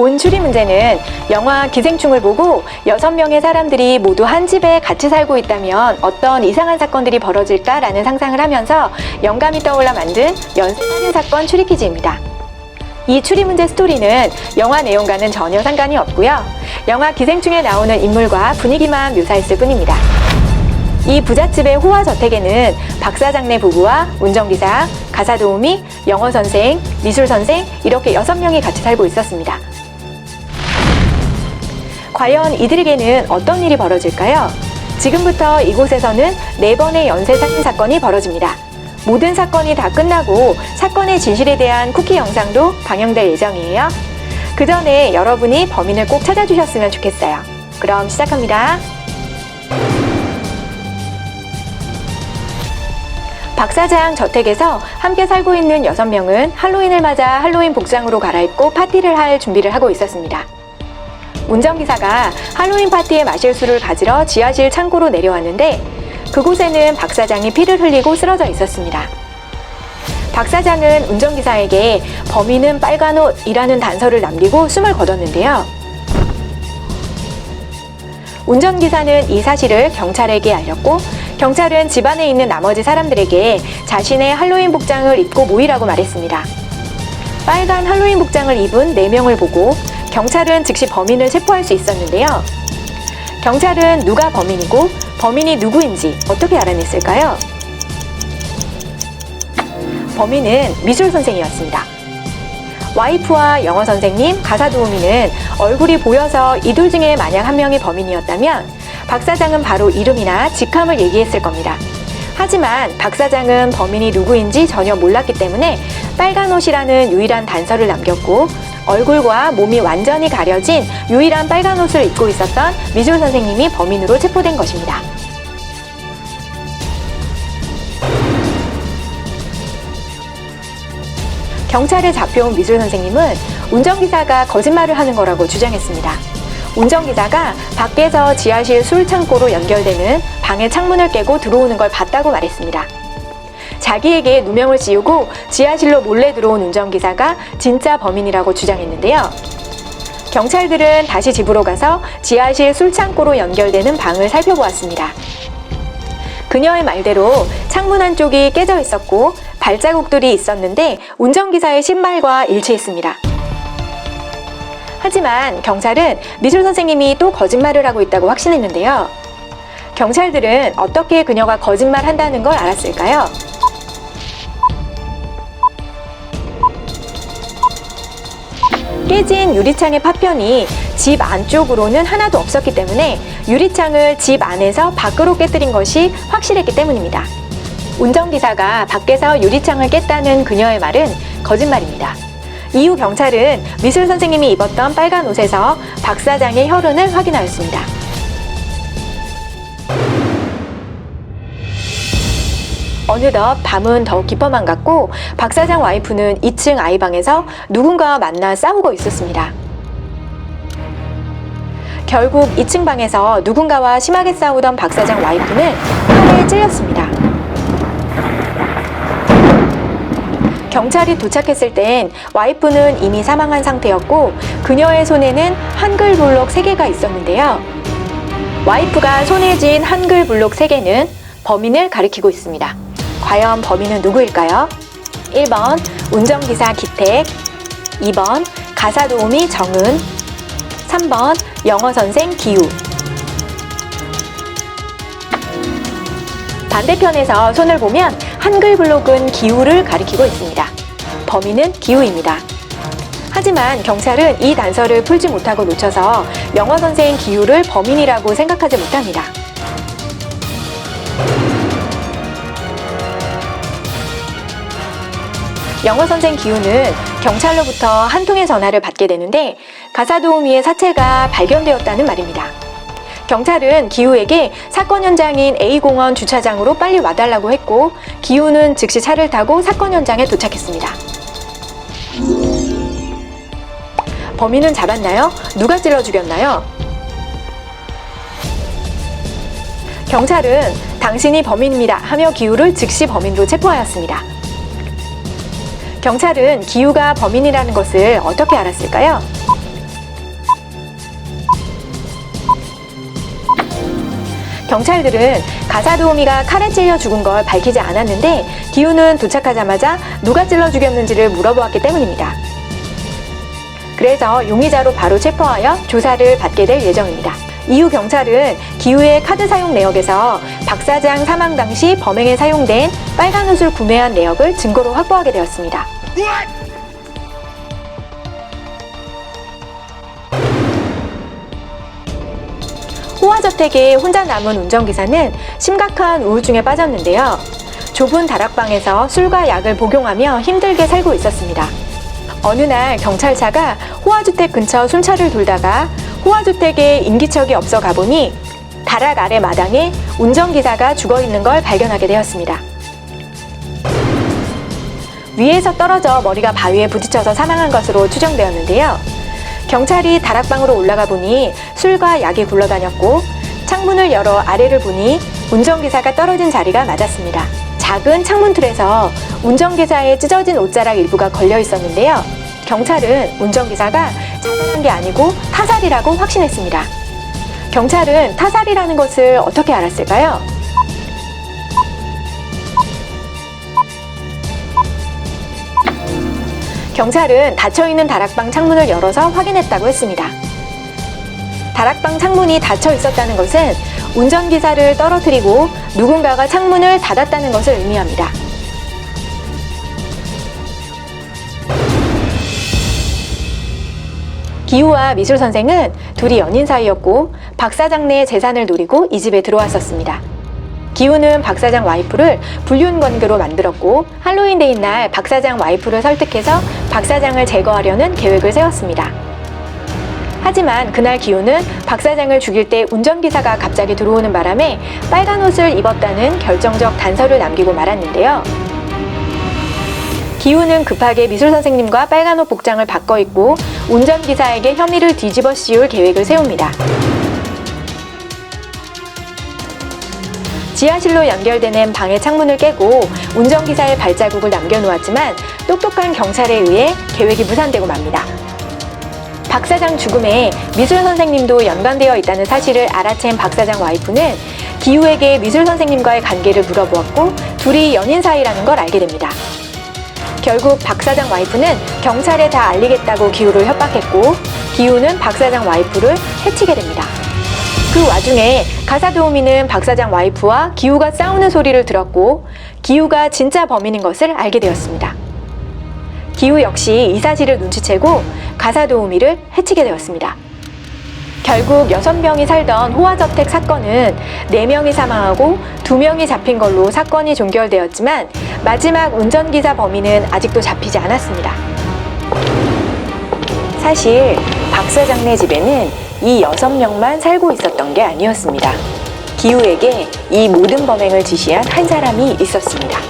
본 추리 문제는 영화 기생충을 보고 여섯 명의 사람들이 모두 한 집에 같이 살고 있다면 어떤 이상한 사건들이 벌어질까라는 상상을 하면서 영감이 떠올라 만든 연쇄 살인 사건 추리 퀴즈입니다. 이 추리 문제 스토리는 영화 내용과는 전혀 상관이 없고요. 영화 기생충에 나오는 인물과 분위기만 묘사했을 뿐입니다. 이 부잣집의 호화 저택에는 박사장네 부부와 운전기사, 가사 도우미, 영어 선생, 미술 선생 이렇게 여섯 명이 같이 살고 있었습니다. 과연 이들에게는 어떤 일이 벌어질까요? 지금부터 이곳에서는 네 번의 연쇄 살인 사건이 벌어집니다. 모든 사건이 다 끝나고 사건의 진실에 대한 쿠키 영상도 방영될 예정이에요. 그 전에 여러분이 범인을 꼭 찾아주셨으면 좋겠어요. 그럼 시작합니다. 박 사장 저택에서 함께 살고 있는 여섯 명은 할로윈을 맞아 할로윈 복장으로 갈아입고 파티를 할 준비를 하고 있었습니다. 운전기사가 할로윈 파티에 마실 술을 가지러 지하실 창고로 내려왔는데 그곳에는 박 사장이 피를 흘리고 쓰러져 있었습니다. 박 사장은 운전기사에게 범인은 빨간 옷이라는 단서를 남기고 숨을 거뒀는데요. 운전기사는 이 사실을 경찰에게 알렸고 경찰은 집안에 있는 나머지 사람들에게 자신의 할로윈 복장을 입고 모이라고 말했습니다. 빨간 할로윈 복장을 입은 4명을 보고 경찰은 즉시 범인을 체포할 수 있었는데요. 경찰은 누가 범인이고 범인이 누구인지 어떻게 알아냈을까요? 범인은 미술 선생이었습니다. 와이프와 영어 선생님, 가사 도우미는 얼굴이 보여서 이 둘 중에 만약 한 명이 범인이었다면 박 사장은 바로 이름이나 직함을 얘기했을 겁니다. 하지만 박 사장은 범인이 누구인지 전혀 몰랐기 때문에 빨간 옷이라는 유일한 단서를 남겼고 얼굴과 몸이 완전히 가려진 유일한 빨간 옷을 입고 있었던 미술 선생님이 범인으로 체포된 것입니다. 경찰에 잡혀온 미술 선생님은 운전기사가 거짓말을 하는 거라고 주장했습니다. 운전기사가 밖에서 지하실 술 창고로 연결되는 방의 창문을 깨고 들어오는 걸 봤다고 말했습니다. 자기에게 누명을 씌우고 지하실로 몰래 들어온 운전기사가 진짜 범인이라고 주장했는데요. 경찰들은 다시 집으로 가서 지하실 술창고로 연결되는 방을 살펴보았습니다. 그녀의 말대로 창문 한쪽이 깨져 있었고 발자국들이 있었는데 운전기사의 신발과 일치했습니다. 하지만 경찰은 미술 선생님이 또 거짓말을 하고 있다고 확신했는데요. 경찰들은 어떻게 그녀가 거짓말 한다는 걸 알았을까요? 깨진 유리창의 파편이 집 안쪽으로는 하나도 없었기 때문에 유리창을 집 안에서 밖으로 깨뜨린 것이 확실했기 때문입니다. 운전기사가 밖에서 유리창을 깼다는 그녀의 말은 거짓말입니다. 이후 경찰은 미술 선생님이 입었던 빨간 옷에서 박 사장의 혈흔을 확인하였습니다. 어느덧 밤은 더욱 깊어만 갔고 박 사장 와이프는 2층 아이방에서 누군가와 만나 싸우고 있었습니다. 결국 2층 방에서 누군가와 심하게 싸우던 박 사장 와이프는 팔에 찔렸습니다. 경찰이 도착했을 땐 와이프는 이미 사망한 상태였고 그녀의 손에는 한글 블록 3개가 있었는데요. 와이프가 손에 쥔 한글 블록 3개는 범인을 가리키고 있습니다. 과연 범인은 누구일까요? 1번 운전기사 기택 2번 가사 도우미 정은 3번 영어 선생 기우 반대편에서 손을 보면 한글 블록은 기우를 가리키고 있습니다. 범인은 기우입니다. 하지만 경찰은 이 단서를 풀지 못하고 놓쳐서 영어 선생 기우를 범인이라고 생각하지 못합니다. 영어 선생 기우는 경찰로부터 한 통의 전화를 받게 되는데 가사 도우미의 사체가 발견되었다는 말입니다. 경찰은 기우에게 사건 현장인 A공원 주차장으로 빨리 와달라고 했고 기우는 즉시 차를 타고 사건 현장에 도착했습니다. 범인은 잡았나요? 누가 찔러 죽였나요? 경찰은 당신이 범인입니다 하며 기우를 즉시 범인으로 체포하였습니다. 경찰은 기우가 범인이라는 것을 어떻게 알았을까요? 경찰들은 가사도우미가 칼에 찔려 죽은 걸 밝히지 않았는데 기우는 도착하자마자 누가 찔러 죽였는지를 물어보았기 때문입니다. 그래서 용의자로 바로 체포하여 조사를 받게 될 예정입니다. 이후 경찰은 기우의 카드 사용 내역에서 박 사장 사망 당시 범행에 사용된 빨간 옷을 구매한 내역을 증거로 확보하게 되었습니다. 호화저택에 혼자 남은 운전기사는 심각한 우울증에 빠졌는데요. 좁은 다락방에서 술과 약을 복용하며 힘들게 살고 있었습니다. 어느 날 경찰차가 호화주택 근처 순찰을 돌다가 호화주택에 인기척이 없어 가보니 다락 아래 마당에 운전기사가 죽어 있는 걸 발견하게 되었습니다. 위에서 떨어져 머리가 바위에 부딪혀서 사망한 것으로 추정되었는데요. 경찰이 다락방으로 올라가 보니 술과 약이 굴러다녔고 창문을 열어 아래를 보니 운전기사가 떨어진 자리가 맞았습니다. 작은 창문 틀에서 운전기사의 찢어진 옷자락 일부가 걸려 있었는데요. 경찰은 운전기사가 게 아니고 타살이라고 확신했습니다. 경찰은 타살이라는 것을 어떻게 알았을까요? 경찰은 닫혀있는 다락방 창문을 열어서 확인했다고 했습니다. 다락방 창문이 닫혀 있었다는 것은 운전기사를 떨어뜨리고 누군가가 창문을 닫았다는 것을 의미합니다. 기우와 미술 선생은 둘이 연인 사이였고 박 사장 내 재산을 노리고 이 집에 들어왔었습니다. 기우는 박 사장 와이프를 불륜 관계로 만들었고 할로윈데이 날 박 사장 와이프를 설득해서 박 사장을 제거하려는 계획을 세웠습니다. 하지만 그날 기우는 박 사장을 죽일 때 운전기사가 갑자기 들어오는 바람에 빨간 옷을 입었다는 결정적 단서를 남기고 말았는데요. 기우는 급하게 미술 선생님과 빨간 옷 복장을 바꿔 입고 운전기사에게 혐의를 뒤집어 씌울 계획을 세웁니다. 지하실로 연결되는 방의 창문을 깨고 운전기사의 발자국을 남겨놓았지만 똑똑한 경찰에 의해 계획이 무산되고 맙니다. 박 사장 죽음에 미술 선생님도 연관되어 있다는 사실을 알아챈 박 사장 와이프는 기우에게 미술 선생님과의 관계를 물어보았고 둘이 연인 사이라는 걸 알게 됩니다. 결국 박 사장 와이프는 경찰에 다 알리겠다고 기우를 협박했고 기우는 박 사장 와이프를 해치게 됩니다. 그 와중에 가사 도우미는 박 사장 와이프와 기우가 싸우는 소리를 들었고 기우가 진짜 범인인 것을 알게 되었습니다. 기우 역시 이 사실을 눈치채고 가사 도우미를 해치게 되었습니다. 결국 여섯 명이 살던 호화저택 사건은 네명이 사망하고 두명이 잡힌 걸로 사건이 종결되었지만 마지막 운전기사 범인은 아직도 잡히지 않았습니다. 사실 박 사장네 집에는 이 여섯 명만 살고 있었던 게 아니었습니다. 기우에게 이 모든 범행을 지시한 한 사람이 있었습니다.